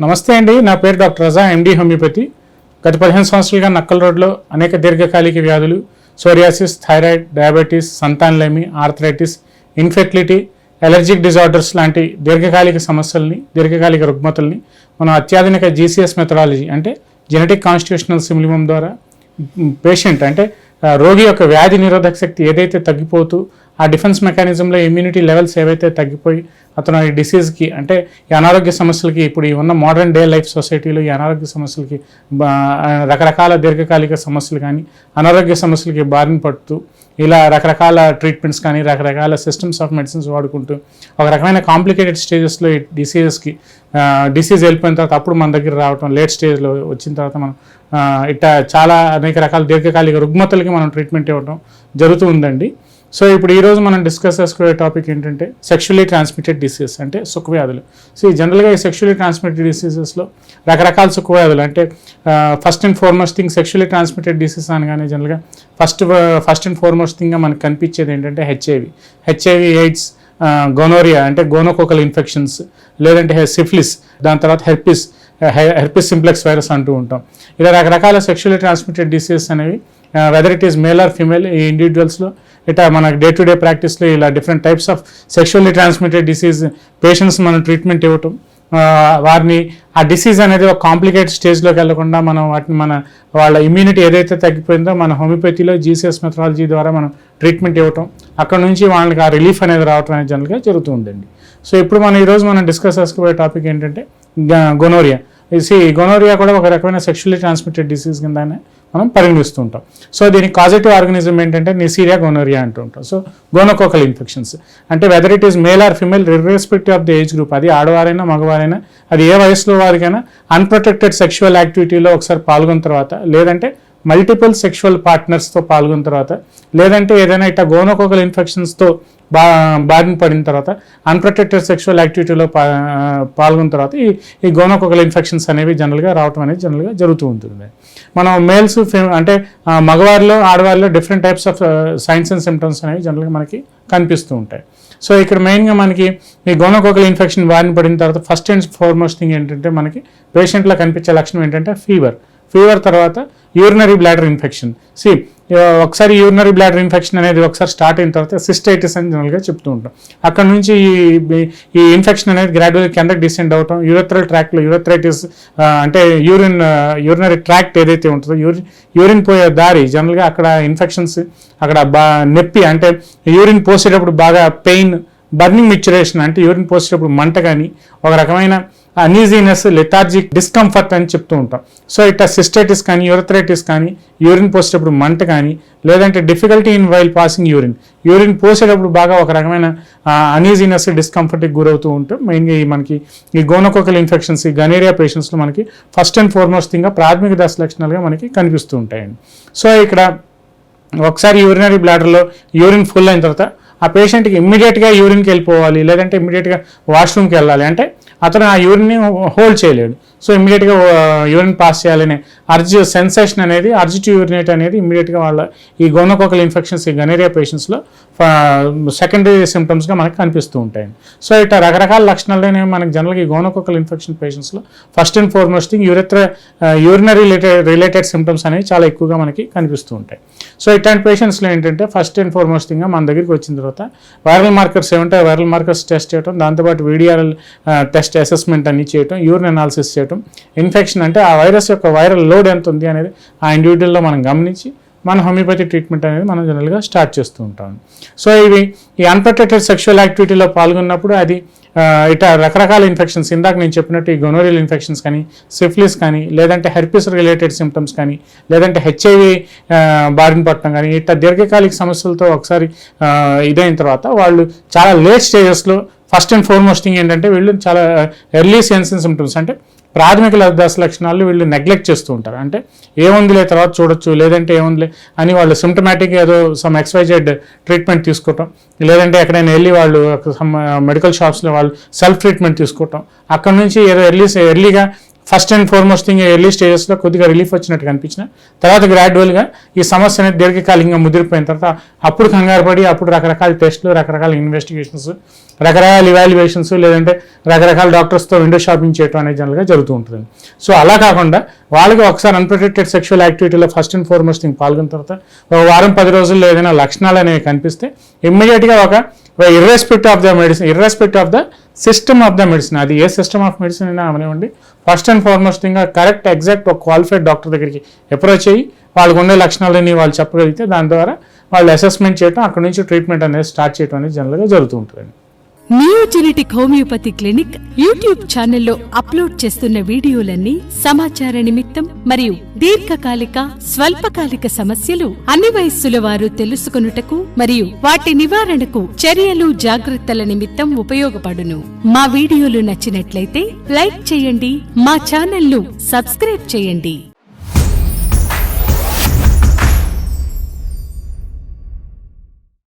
నమస్తే అండి నా పేరు డాక్టర్ రజా ఎండి హోమియోపతి. గత పదిహేను సంవత్సరాలుగా నక్కల్ రోడ్లో అనేక దీర్ఘకాలిక వ్యాధులు సోరియాసిస్ థైరాయిడ్ డయాబెటీస్ సంతానలేమి ఆర్థరైటిస్ ఇన్ఫెర్టిలిటీ ఎలర్జిక్ డిజార్డర్స్ లాంటి దీర్ఘకాలిక సమస్యల్ని దీర్ఘకాలిక రుగ్మతల్ని మనం అత్యాధునిక జీసీఎస్ మెథడాలజీ అంటే జెనెటిక్ కాన్స్టిట్యూషనల్ సిమిలిమం ద్వారా పేషెంట్ అంటే రోగి యొక్క వ్యాధి నిరోధక శక్తి ఏదైతే తగ్గిపోతూ ఆ డిఫెన్స్ మెకానిజంలో ఇమ్యూనిటీ లెవెల్స్ ఏవైతే తగ్గిపోయి అతను ఈ డిసీజ్కి అంటే ఈ అనారోగ్య సమస్యలకి ఇప్పుడు ఈ ఉన్న మోడర్న్ డే లైఫ్ సొసైటీలో ఈ అనారోగ్య సమస్యలకి బా- రకరకాల దీర్ఘకాలిక సమస్యలు కానీ అనారోగ్య సమస్యలకి బారిన పడుతూ ఇలా రకరకాల ట్రీట్మెంట్స్ కానీ రకరకాల సిస్టమ్స్ ఆఫ్ మెడిసిన్స్ వాడుకుంటూ ఒక రకమైన కాంప్లికేటెడ్ స్టేజెస్లో ఈ డిసీజెస్కి డిసీజ్ వెళ్ళిపోయిన తర్వాత అప్పుడు మన దగ్గర రావటం లేట్ స్టేజ్లో వచ్చిన తర్వాత మనం ఇట్లా చాలా అనేక రకాల దీర్ఘకాలిక రుగ్మతలకి మనం ట్రీట్మెంట్ ఇవ్వడం జరుగుతూ ఉందండి. సో ఇప్పుడు ఈరోజు మనం డిస్కస్ చేసుకునే టాపిక్ ఏంటంటే సెక్షువల్లీ ట్రాన్స్మిటెడ్ డిసీజెస్ అంటే సుఖవ్యాధులు. సో ఈ జనరల్గా ఈ సెక్షువల్లీ ట్రాన్స్మిటెడ్ డిసీజెస్లో రకరకాల సుఖవ్యాధులు అంటే first and foremost thing sexually transmitted disease అనగానే జనరల్గా ఫస్ట్ ఫస్ట్ అండ్ ఫార్మోస్ట్ థింగ్గా మనకు కనిపించేది ఏంటంటే హెచ్ఐవి హెచ్ఐవి ఎయిడ్స్ గోనోరియా అంటే గోనోకోకల్ ఇన్ఫెక్షన్స్ లేదంటే సిఫిలిస్ దాని తర్వాత హెర్పిస్ హెర్పిస్ సింప్లెక్స్ వైరస్ అంటూ ఉంటాం. ఇలా రకరకాల సెక్షువల్లీ ట్రాన్స్మిటెడ్ డిసీజెస్ అనేవి whether it is male or female ఈ ఇండివిజువల్స్లో ఇట్లా మన డే టు డే ప్రాక్టీస్లో ఇలా different types of sexually transmitted disease patients మనం ట్రీట్మెంట్ ఇవ్వటం. వారిని ఆ డిసీజ్ అనేది ఒక కాంప్లికేటెడ్ స్టేజ్లోకి వెళ్ళకుండా మనం వాటిని మన వాళ్ళ ఇమ్యూనిటీ ఏదైతే తగ్గిపోయిందో మన హోమియోపతిలో జీసీఎస్ మెథడాలజీ ద్వారా మనం ట్రీట్మెంట్ ఇవ్వటం. అక్కడ నుంచి వాళ్ళకి ఆ రిలీఫ్ అనేది రావటం అనేది జనరల్గా జరుగుతూ ఉందండి. సో ఇప్పుడు మనం ఈరోజు మనం డిస్కస్ చేసుకోబోయే టాపిక్ ఏంటంటే గొనోరియా సి గొనోరియా కూడా ఒక రకమైన సెక్షువల్లీ ట్రాన్స్మిటెడ్ డిసీజ్ కిందనే మనం పరిగణిస్తూ ఉంటాం సో దీనికి కాజిటివ్ ఆర్గనిజం ఏంటంటే నిసీరియా గోనోరియా అంటూ ఉంటాం. సో గోనోకోకల్ ఇన్ఫెక్షన్స్ అంటే whether it is male or female irrespective of the age group అది ఆడవారైనా మగవారైనా అది ఏ వయసులో వారికైనా అన్ప్రొటెక్టెడ్ సెక్షువల్ యాక్టివిటీలో ఒకసారి పాల్గొన్న తర్వాత లేదంటే మల్టిపుల్ సెక్షువల్ పార్ట్నర్స్తో పాల్గొన్న తర్వాత లేదంటే ఏదైనా ఇట్లా గోనోకోకల్ ఇన్ఫెక్షన్స్తో బా బారిన పడిన తర్వాత అన్ప్రొటెక్టెడ్ సెక్షువల్ యాక్టివిటీలో పాల్గొన్న తర్వాత ఈ ఈ గోనోకోకల్ ఇన్ఫెక్షన్స్ అనేవి జనరల్గా రావటం అనేది జనరల్గా జరుగుతూ ఉంటుంది. మనం మేల్స్ అంటే మగవారిలో ఆడవారిలో different types of signs and symptoms అనేవి జనరల్గా మనకి కనిపిస్తూ ఉంటాయి. సో ఇక్కడ మెయిన్గా మనకి ఈ గోనోకోకల్ ఇన్ఫెక్షన్ బారిన పడిన తర్వాత ఫస్ట్ అండ్ ఫార్మోస్ట్ థింగ్ ఏంటంటే మనకి పేషెంట్లో కనిపించే లక్షణం ఏంటంటే ఫీవర్ ఫీవర్ తర్వాత యూరినరీ బ్లాడర్ ఇన్ఫెక్షన్ సి ఒకసారి యూరినరీ బ్లాడర్ ఇన్ఫెక్షన్ అనేది ఒకసారి స్టార్ట్ అయిన తర్వాత సిస్టైటిస్ అని జనరల్గా చెప్తూ ఉంటాం. అక్కడ నుంచి ఈ ఈ ఇన్ఫెక్షన్ అనేది గ్రాడ్యువల్ కిందకి డిసెండ్ అవటం యూరత్రల్ ట్రాక్లో యూరత్రైటిస్ అంటే యూరిన్ యూరినరీ ట్రాక్ట్ ఏదైతే ఉంటుందో యూరిన్ యూరిన్ పోయే దారి జనరల్గా అక్కడ ఇన్ఫెక్షన్స్ అక్కడ బా నొప్పి అంటే యూరిన్ పోసేటప్పుడు బాగా పెయిన్ బర్నింగ్ మిక్చరేషన్ అంటే యూరిన్ పోసేటప్పుడు మంట కానీ ఒక రకమైన అనీజీనెస్ లెథార్జిక్ డిస్కంఫర్ట్ అని చెప్తూ ఉంటాం. సో ఇట్లా సిస్టైటిస్ కానీ యూరథరైటిస్ కానీ యూరిన్ పోసేటప్పుడు మంట కానీ లేదంటే difficulty in while passing urine urine పోసేటప్పుడు బాగా ఒక రకమైన అనీజీనెస్ డిస్కంఫర్ట్కి గురవుతూ ఉంటే మెయిన్గా ఈ మనకి ఈ గోనోకోకల్ ఇన్ఫెక్షన్స్ ఈ గనేరియా పేషెంట్స్లో మనకి ఫస్ట్ అండ్ ఫార్మోస్ట్ థింగ్గా ప్రాథమిక దశ లక్షణాలుగా మనకి కనిపిస్తూ ఉంటాయండి. సో ఇక్కడ ఒకసారి యూరినరీ బ్లాడర్లో యూరిన్ ఫుల్ అయిన తర్వాత ఆ పేషెంట్కి ఇమ్మీడియట్గా యూరిన్కి వెళ్ళిపోవాలి లేదంటే ఇమ్మీడియట్గా వాష్రూమ్కి వెళ్ళాలి. అంటే అతను ఆ యూరిన్ని హోల్డ్ చేయలేడు. సో ఇమ్మీడియట్గా యూరిన్ పాస్ చేయాలనే అర్జ్ సెన్సేషన్ అనేది అర్జ్ టు యూరినేట్ అనేది ఇమ్మీడియట్గా వాళ్ళ ఈ గోనకోకల్ ఇన్ఫెక్షన్స్ ఈ గనేరియా పేషెంట్స్లో సెకండరీ సిమ్టమ్స్గా మనకు కనిపిస్తూ ఉంటాయి. సో ఇట్లా రకరకాల లక్షణాలనే మనకి జనరల్గా ఈ gonococcal infection పేషెంట్స్లో first and foremost thing urethra urinary related related symptoms అనేవి చాలా ఎక్కువగా మనకి కనిపిస్తూ ఉంటాయి. సో ఇట్లాంటి పేషెంట్స్లో ఏంటంటే ఫస్ట్ అండ్ ఫార్మోస్ట్ థింగ్గా మన దగ్గరికి వచ్చిన తర్వాత వైరల్ మార్కర్స్ ఏమంటే వైరల్ మార్కర్స్ టెస్ట్ చేయడం దాంతోపాటు వీడిఆర్ఎల్ టెస్ట్ అసెస్మెంట్ అన్ని చేయడం యూరిన్ అనాలిసిస్ చేయడం ఇన్ఫెక్షన్ అంటే ఆ వైరస్ యొక్క వైరల్ లోడ్ ఎంత ఉంది అనేది ఆ ఇండివిజువల్లో మనం గమనించి మన హోమియోపతి ట్రీట్మెంట్ అనేది మనం జనరల్గా స్టార్ట్ చేస్తూ ఉంటాం. సో ఇవి ఈ అన్ప్రొటెక్టెడ్ సెక్షువల్ యాక్టివిటీలో పాల్గొన్నప్పుడు అది ఇట ఇట్లా రకరకాల ఇన్ఫెక్షన్స్ ఇందాక నేను చెప్పినట్టు ఈ గొనోరియల్ ఇన్ఫెక్షన్స్ కానీ సిఫ్లిస్ కానీ లేదంటే హెర్పిస్ రిలేటెడ్ సిమ్టమ్స్ కానీ లేదంటే హెచ్ఐవి బారిన పట్టడం కానీ ఇట్లా దీర్ఘకాలిక సమస్యలతో ఒకసారి ఇదైన తర్వాత వాళ్ళు చాలా లేట్ స్టేజెస్లో ఫస్ట్ అండ్ ఫార్మోస్ట్ థింగ్ ఏంటంటే వీళ్ళు చాలా ఎర్లీ సెన్సిన్ సిమ్టమ్స్ అంటే ప్రాథమిక దశ లక్షణాలు వీళ్ళు నెగ్లెక్ట్ చేస్తూ ఉంటారు. అంటే ఏముందిలే తర్వాత చూడొచ్చు లేదంటే ఏముందిలే అని వాళ్ళు సిమ్టమాటిక్ ఏదో సమ్ ఎక్స్వైజెడ్ ట్రీట్మెంట్ తీసుకోవటం లేదంటే ఎక్కడైనా వెళ్ళి వాళ్ళు సమ్ మెడికల్ షాప్స్లో వాళ్ళు సెల్ఫ్ ట్రీట్మెంట్ తీసుకోవటం. అక్కడ నుంచి ఏదో ఎర్లీ ఎర్లీగా first and foremost thing early స్టేజెస్లో కొద్దిగా రిలీఫ్ వచ్చినట్టు కనిపించిన. తర్వాత గ్రాడ్యువల్గా ఈ సమస్య అనేది దీర్ఘకాలికంగా ముదిరిపోయిన తర్వాత అప్పుడు కంగారు పడి అప్పుడు రకరకాల టెస్టులు రకరకాల ఇన్వెస్టిగేషన్స్ రకరకాల ఇవాల్యుయేషన్స్ లేదంటే రకరకాల డాక్టర్స్తో విండో షాపింగ్ చేయడం అనేది జనరల్గా జరుగుతూ ఉంటుంది. సో అలా కాకుండా వాళ్ళకి ఒకసారి అన్ప్రొటెక్టెడ్ సెక్షువల్ యాక్టివిటీలో ఫస్ట్ అండ్ ఫార్మోస్ట్ థింగ్ పాల్గొన్న తర్వాత ఒక వారం పది రోజుల్లో ఏదైనా లక్షణాలు అనేవి కనిపిస్తే ఇమ్మీడియట్గా ఒక irrespect of the medicine irrespect of the system of the medicine అది ఏ సిస్టమ్ ఆఫ్ మెడిసిన్ అయినా అవనివ్వండి. First and foremost thing correct exact ఒక క్వాలిఫైడ్ డాక్టర్ దగ్గరికి అప్రోచ్ అయ్యి వాళ్ళకు ఉండే లక్షణాలని వాళ్ళు చెప్పగలిగితే దాని ద్వారా వాళ్ళు అసెస్మెంట్ చేయడం అక్కడ నుంచి ట్రీట్మెంట్ అనేది స్టార్ట్ చేయడం అనేది జనరల్గా జరుగుతూ ఉంటుంది నియోజెనెటిక్ హోమియోపతి క్లినిక్ యూట్యూబ్ ఛానల్లో అప్లోడ్ చేస్తున్న వీడియోలన్నీ సమాచార నిమిత్తం మరియు దీర్ఘకాలిక స్వల్పకాలిక సమస్యలు అన్ని వయస్సుల వారు తెలుసుకొనుటకు మరియు వాటి నివారణకు చర్యలు జాగ్రత్తల నిమిత్తం ఉపయోగపడును. మా వీడియోలు నచ్చినట్లయితే లైక్ చేయండి మా ఛానల్ను సబ్స్క్రైబ్ చేయండి.